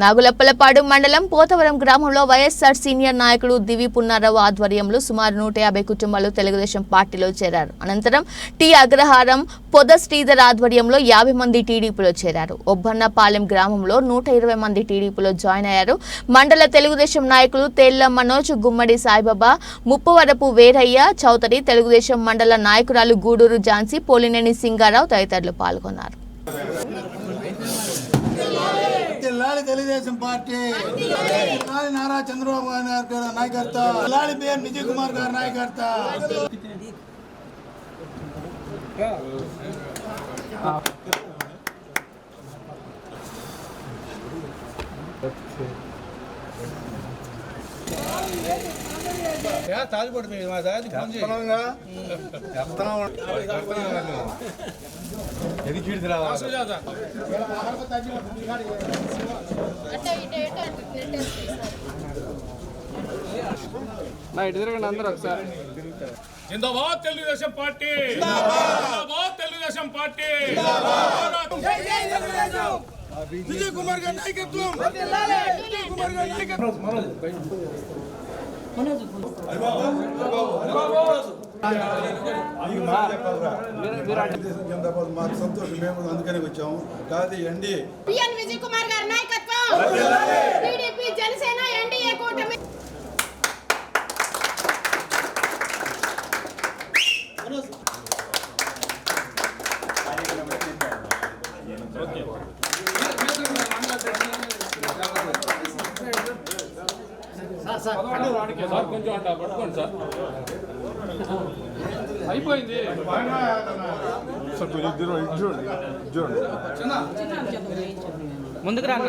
నాగులప్పలపాడు మండలం పోతవరం గ్రామంలో వైఎస్ఆర్ సీనియర్ నాయకుడు దివి పున్నారావు ఆధ్వర్యంలో సుమారు నూట యాభై కుటుంబాలు తెలుగుదేశం పార్టీలో చేరారు. అనంతరం టి అగ్రహారం పొద శ్రీధర్ ఆధ్వర్యంలో యాభై మంది టీడీపీలో చేరారు. ఒబ్బన్నపాలెం గ్రామంలో నూట ఇరవై మంది టీడీపీలో జాయిన్ అయ్యారు. మండల తెలుగుదేశం నాయకులు తేళ్ళ మనోజ్ గుమ్మడి సాయిబాబా ముప్పవరపు వేరయ్య చౌదరి తెలుగుదేశం మండల నాయకురాలు గూడూరు ఝాన్సీ పోలినేని సింగారావు తదితరులు పాల్గొన్నారు. జిల్లాలి తెలుగుదేశం పార్టీ. జిల్లాలి నారా చంద్రబాబు నాయుడు గారి నాయకత్వం. జిల్లాలి బిఎన్ విజయ్ కుమార్ గారి నాయకత్వం నా ఇటు తిరగండి అందరూ ఒకసారి జిందాబాద్ తెలుగుదేశం పార్టీ జిందాబాద్ తెలుగుదేశం పార్టీ విజయ్ కుమార్ గారి నాయకత్వం విజయ్ కుమార్ గారి నాయకత్వం మాకు సంతోషం మేము అందుకనే వచ్చాము కాదు ఎండి విజయ్ కుమార్ గారి నాయకత్వం జనసేన సార్ కొంచెం అంట పట్టుకోండి సార్. అయిపోయింది. ముందుకు రా అన్న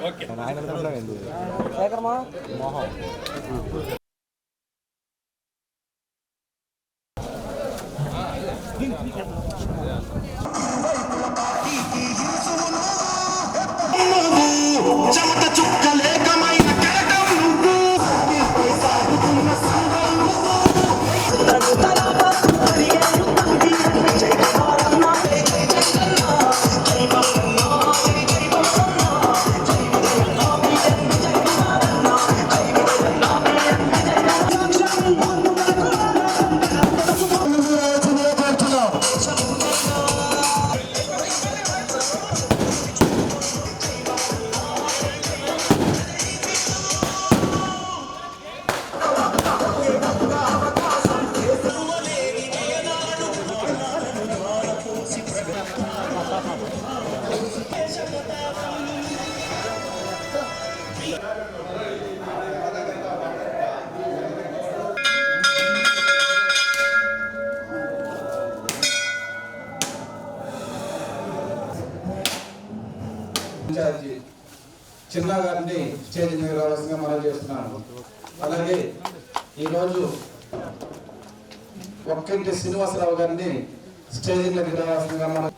ஓகே. நாயனத்தில் மோகம் చిన్న గారిని స్టేజ్ మీద రావాల్సిందిగా మనం చేస్తున్నాను. అలాగే ఈరోజు ఒక్కింటి శ్రీనివాసరావు గారిని స్టేజ్ మీద రావాల్సిందిగా మనం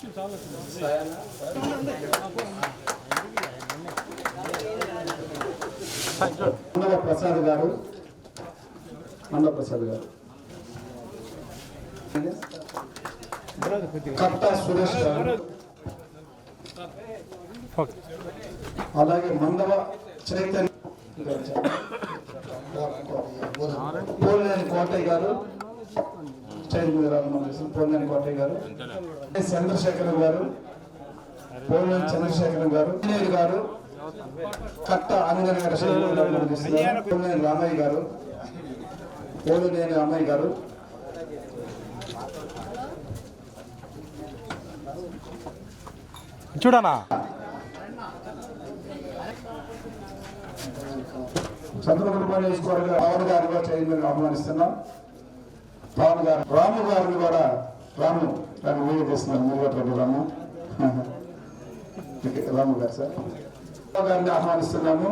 మండల ప్రసాద్ గారు మండల ప్రసాద్ గారు. కట్ట సురేష్ గారు. అలాగే మండవ చైతన్య పోలేని కోటయ్య గారు పోలేని కోటయ్య గారు చంద్రశేఖర్ గారు పోలేని చంద్రశేఖరం గారు గారు కట్ట ఆంజనేయ గారు రామయ్య గారు పోలేని రామయ్య గారు. చూడనా? చంద్రబాబు నియోజకవర్గ పవన్ కూడా చైర్మన్ ఆహ్వానిస్తున్నాం. పవన్ గారు రాము గారిని కూడా రాము గారిని వీడియో చేస్తున్నారు మురుగట్ల రాము. రాము గారు సార్. గారిని ఆహ్వానిస్తున్నాము.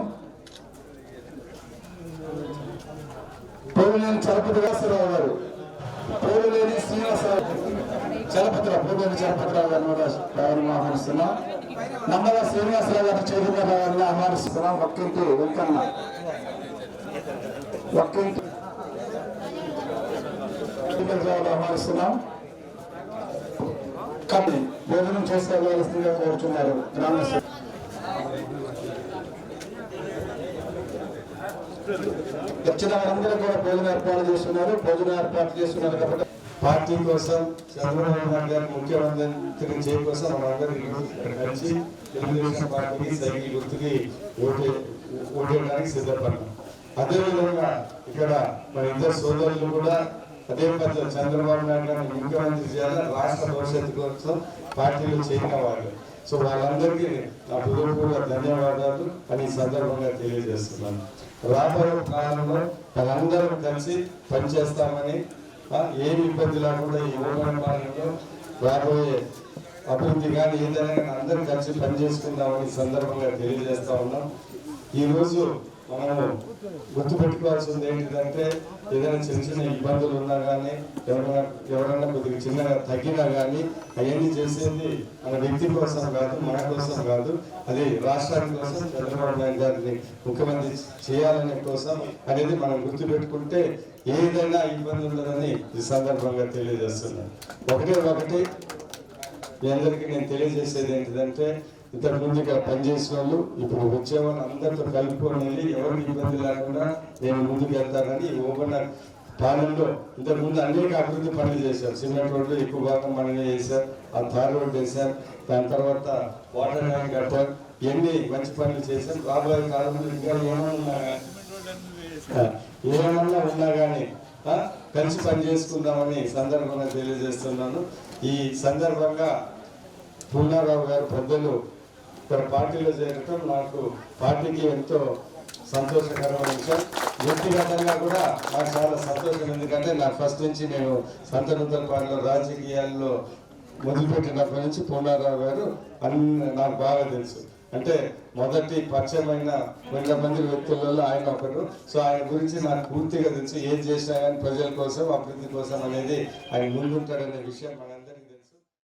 పోలినేని చలపతి రావు గారు పోలినేని శ్రీనివాసరావు చలపతిరావు పోలినేని చలపతిరావు గారిని కూడా ఆహ్వానిస్తున్నాం. నమ్మల శ్రీనివాసరావు గారి చైతన్య గారిని ఆహ్వానిస్తున్నాం ఒక్కింటి వెంకన్న. ఒక్కింటి. శ్రీనివాసరావు కానీ భోజనం చేసుకోవాల్సిందిగా కోరుతున్నారు? గ్రామస్తులు. వచ్చిన వారందరూ కూడా భోజన ఏర్పాటు చేస్తున్నారు. భోజన ఏర్పాటు చేస్తున్నారు కాబట్టి పార్టీ కోసం చంద్రబాబు నాయుడు గారు ముఖ్యమంత్రి చేయకోసం కోసం ఇక్కడ కలిసి తెలుగుదేశం పార్టీకి సైకిల్ గుర్తుకి ఓటే ఓటేయడానికి సిద్ధపడ్డాం. అదేవిధంగా ఇక్కడ మన ఇద్దరు సోదరులు కూడా అదే పద్ధతి చంద్రబాబు నాయుడు గారిని ముఖ్యమంత్రి చేయాలి రాష్ట్ర భవిష్యత్తు కోసం పార్టీలో చేరిన వాళ్ళు. సో వాళ్ళందరికీ నా హృదయపూర్వక ధన్యవాదాలు. అని సందర్భంగా తెలియజేస్తున్నాను. రాబోయే కాలంలో వాళ్ళందరం కలిసి పనిచేస్తామని ఏమి ఇబ్బంది లేకుండా ఈ ఓపెన్ రాబోయే అభివృద్ధి కానీ ఏదైనా అందరం కలిసి పనిచేసుకుందామని సందర్భంగా తెలియజేస్తా ఉన్నాం. ఈరోజు మనం గుర్తుపెట్టుకోవాల్సింది ఏంటిదంటే ఏదైనా చిన్న చిన్న ఇబ్బందులు ఉన్నా కానీ ఎవరైనా ఎవరైనా కొద్దిగా చిన్నగా తగ్గినా కానీ అవన్నీ చేసేది మన వ్యక్తి కోసం కాదు మన కోసం కాదు. అది రాష్ట్రానికి కోసం చంద్రబాబు నాయుడు గారిని ముఖ్యమంత్రి చేయాలనే కోసం అనేది మనం గుర్తుపెట్టుకుంటే ఏదైనా ఇబ్బంది ఉండదని ఈ సందర్భంగా తెలియజేస్తున్నాను. ఒకటే ఒకటి మీ అందరికీ నేను తెలియజేసేది ఏంటిదంటే ఇంతకు ముందుగా పనిచేసిన వాళ్ళు ఇప్పుడు వచ్చే వాళ్ళు అందరితో కలుపుకొని వెళ్ళి ఎవరికి ఇబ్బంది లేకుండా నేను ముందుకు వెళ్తానని ఓపెన్ పాలనలో ఇంతకు ముందు అనేక అభివృద్ధి పనులు చేశారు. సిమెంట్ రోడ్లు ఎక్కువ భాగం మనమే చేశారు ఆ తార్ రోడ్ వేశారు దాని తర్వాత వాటర్ ట్యాంక్ కట్టారు ఎన్ని మంచి పనులు చేశారు. రాబోయే కాలంలో ఇంకా ఏమన్నా ఏమన్నా ఉన్నా కానీ కలిసి పని చేసుకుందామని సందర్భంగా తెలియజేస్తున్నాను. ఈ సందర్భంగా పూర్ణారావు గారు పెద్దలు ఇక్కడ పార్టీలో చేరటం నాకు పార్టీకి ఎంతో సంతోషకరమైన విషయం. వ్యక్తిగతంగా కూడా నాకు చాలా సంతోషం. ఎందుకంటే నాకు ఫస్ట్ నుంచి నేను సంతనూతన పార్టీలో రాజకీయాల్లో మొదలుపెట్టినప్పటి నుంచి పూర్ణారావు గారు అన్ని నాకు బాగా తెలుసు. అంటే మొదటి పరిచయమైన వంద మంది వ్యక్తులలో ఆయన ఒకరు. సో ఆయన గురించి నాకు పూర్తిగా తెలుసు. ఏం చేసినా కానీ ప్రజల కోసం అభివృద్ధి కోసం అనేది ఆయన ముందుంటాడనే విషయం మన